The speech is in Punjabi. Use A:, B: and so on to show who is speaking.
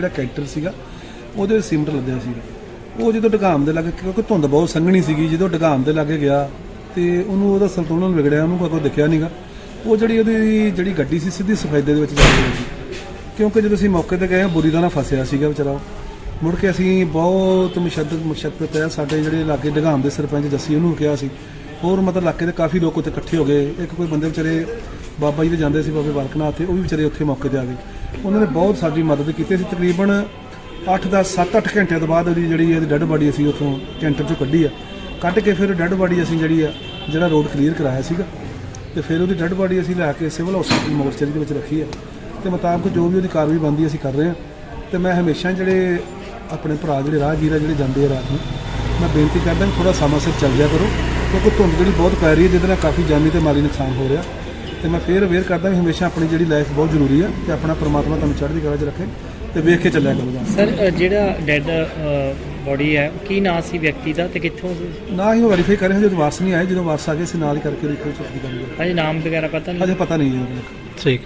A: ਜਿਹੜਾ ਕੈਰੈਕਟਰ ਸੀਗਾ, ਉਹਦੇ ਸੀਮਟ ਲੱਦਿਆ ਸੀਗਾ। ਉਹ ਜਦੋਂ ਡਗਾਮ ਦੇ ਲੱਗੇ, ਕਿਉਂਕਿ ਧੁੰਦ ਬਹੁਤ ਸੰਘਣੀ ਸੀਗੀ, ਜਦੋਂ ਡਗਾਮ ਦੇ ਲੱਗੇ ਗਿਆ, ਤੇ ਉਹਨੂੰ ਉਹਦਾ ਸੰਤੁਲਨ ਵਿਗੜਿਆ, ਉਹਨੂੰ ਕੋਈ ਦਿਖਿਆ ਨਹੀਂਗਾ ਉਹ ਜਿਹੜੀ ਉਹਦੀ ਜਿਹੜੀ ਗੱਡੀ ਸੀ, ਸਿੱਧੀ ਸਫੈਦੇ ਦੇ ਵਿੱਚ ਜਾ ਰਹੀ ਸੀ। ਕਿਉਂਕਿ ਜਦੋਂ ਅਸੀਂ ਮੌਕੇ ਤੇ ਗਏ ਬੁਰੀ ਤਰ੍ਹਾਂ ਫਸਿਆ ਸੀਗਾ ਵਿਚਾਰਾ ਮੁੜ ਕੇ ਅਸੀਂ ਬਹੁਤ ਮੁਸ਼ੱਦਦ ਮੁਸ਼ੱਕਤ ਹੈ, ਸਾਡੇ ਜਿਹੜੇ ਇਲਾਕੇ ਡਗਾਮ ਦੇ ਸਰਪੰਚ ਜੱਸੀ, ਉਹਨੂੰ ਕਿਹਾ ਸੀ। ਹੋਰ ਮਤਲਬ ਇਲਾਕੇ ਦੇ ਕਾਫੀ ਲੋਕ ਉੱਥੇ ਇਕੱਠੇ ਹੋ ਗਏ। ਇੱਕ ਕੋਈ ਬੰਦੇ ਵਿਚਾਰੇ ਬਾਬਾ ਜੀ ਦੇ ਜਾਂਦੇ ਸੀ, ਬਾਬੇ ਬਾਲਕਨਾਥ ਤੇ, ਉਹ ਵੀ ਵਿਚਾਰੇ ਉੱਥੇ ਮੌਕੇ ਤੇ ਆ ਗਏ। ਉਹਨਾਂ ਨੇ ਬਹੁਤ ਸਾਡੀ ਮਦਦ ਕੀਤੀ। ਸੀ ਤਕਰੀਬਨ 8 ਦਾ 7-8 ਘੰਟਿਆਂ ਤੋਂ ਬਾਅਦ ਉਹਦੀ ਜਿਹੜੀ ਇਹਦੀ ਡੈੱਡ ਬਾਡੀ ਅਸੀਂ ਉੱਥੋਂ ਕੈਂਟਰ ਚੋਂ ਕੱਢੀ ਆ। ਕੱਢ ਕੇ ਫਿਰ ਡੈੱਡ ਬਾਡੀ ਅਸੀਂ ਜਿਹੜੀ ਆ, ਜਿਹੜਾ ਰੋਡ ਕਲੀਅਰ ਕਰਾਇਆ ਸੀਗਾ, ਤੇ ਫਿਰ ਉਹਦੀ ਡੈੱਡ ਬਾਡੀ ਅਸੀਂ ਲੈ ਕੇ ਸਿਵਲ ਹਸਪੀਟਲ ਮੋਰਚਰੀ ਦੇ ਵਿੱਚ ਰੱਖੀ ਆ। ਤੇ ਮੁਤਾਬਕ ਜੋ ਵੀ ਉਹਦੀ ਕਾਰਵਾਈ ਬਣਦੀ ਅਸੀਂ ਕਰ ਰਹੇ ਹਾਂ ਤੇ ਮੈਂ ਹਮੇਸ਼ਾ ਜਿਹੜੇ ਆਪਣੇ ਭਰਾ, ਜਿਹੜੇ ਰਾਹਗੀਰ ਆ, ਜਿਹੜੇ ਜਾਂਦੇ ਆ ਰਾਤ ਨੂੰ, ਮੈਂ ਬੇਨਤੀ ਕਰਦਾ ਕਿ ਥੋੜਾ ਸਮਾਂ ਸਿਰ ਚੱਲ ਜਾ ਕਰੋ, ਕਿਉਂਕਿ ਧੁੰਦ ਜਿਹੜੀ ਬਹੁਤ ਪੈ ਰਹੀ ਹੈ ਜਿਹਦੇ ਨਾਲ ਕਾਫੀ ਜਾਨੀ ਤੇ ਮਾਲੀ ਨੁਕਸਾਨ ਹੋ ਰਿਹਾ। ਤੇ ਮੈਂ ਫੇਰ ਅਵੇਅਰ ਕਰਦਾ ਕਿ ਹਮੇਸ਼ਾ ਆਪਣੀ ਜਿਹੜੀ ਲਾਈਫ ਬਹੁਤ ਜ਼ਰੂਰੀ ਆ ਤੇ ਆਪਣਾ ਪ੍ਰਮਾਤਮਾ ਤੁਹਾਨੂੰ ਚੜ੍ਹਦੀ ਕਲਾ 'ਚ ਰੱਖੇ ਤੇ ਵੇਖ ਕੇ ਚੱਲਿਆ ਕਰੋ
B: ਸਰ ਅ, ਜਿਹੜਾ ਡੈੱਡ ਬੋਡੀ ਹੈ ਕੀ ਨਾਂ ਸੀ ਵਿਅਕਤੀ ਦਾ ਤੇ ਕਿੱਥੋਂ ਸੀ?
A: ਨਾ ਹੀ ਉਹ ਵੈਰੀਫਾਈ ਕਰ ਰਹੇ ਹਾਂ ਜਦੋਂ ਵਾਰਸ ਨਹੀਂ ਆਏ ਜਦੋਂ ਵਾਰਸ ਆ ਗਏ ਅਸੀਂ ਨਾਲ ਹੀ ਕਰਕੇ ਦੇਖੋ ਚੁੱਕੀ ਕਰਾਂਗੇ
B: ਅਜੇ ਨਾਮ ਵਗੈਰਾ ਪਤਾ ਨਹੀਂ?
A: ਅਜੇ ਪਤਾ ਨਹੀਂ ਜੀ ਉਹਦਾ।
C: ਠੀਕ